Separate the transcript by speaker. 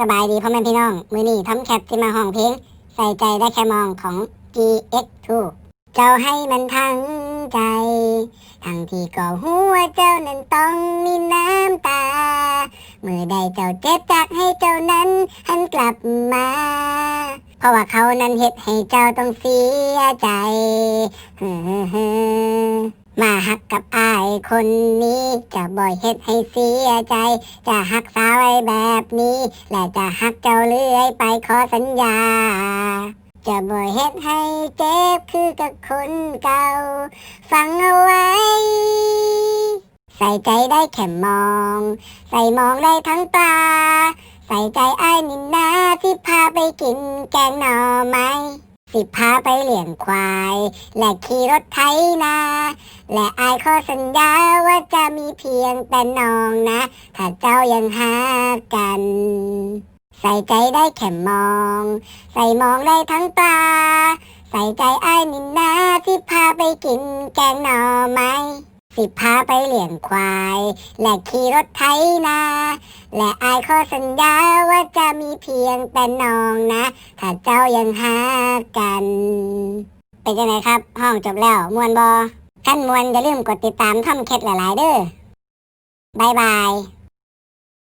Speaker 1: สบายดีพ่อแม่พี่น้อง มือนี้ทำแคปที่มาห้องเพลง ใส่ใจได้แค่มองของ GX2 เจ้าให้มันทั้งใจ ทั้งที่ก็หัวเจ้านั้นต้องมีน้ำตา เมื่อใดเจ้าเจ็บจากให้เจ้านั้นหันกลับมา เพราะว่าเขานั้นเฮ็ดให้เจ้าต้องเสียใจ มาหักกับอายคนนี้ จะบ่อยเฮ็ดให้เสียใจ จะหักษาวไว้แบบนี้ และจะหักเจ้าเรื่อยไปขอสัญญา จะบ่อยเฮ็ดให้เจ็บคือกับคนเก่า ฟังเอาไว้ ใส่ใจได้แค่มอง ใส่มองได้ทั้งตา ใส่ใจไอ้ายนินนาที่พาไปกินแกงหน่อไม้ สิพาไปเลี้ยงควาย และขี่รถไถนา และอายขอสัญญาว่าจะมีเพียงแต่น้องนะ ถ้าเจ้ายังหากัน ใส่ใจได้แค่มอง ใส่มองได้ทั้งตา ใส่ใจไอ้ายนินนาที่พาไปกินแกงหน่อไม้ สิพาไปเลี้ยงควาย และขี่รถไถนา และอายขอสัญญาว่าจะมีเพียงแต่น้องนะ ถ้าเจ้ายังหากัน เป็นยังไงครับ ห้องจบแล้วมวนบอขั้นมวนอย่าลืมกดติดตามท่อมเคล็ดหลาย ๆ เด้อบายบาย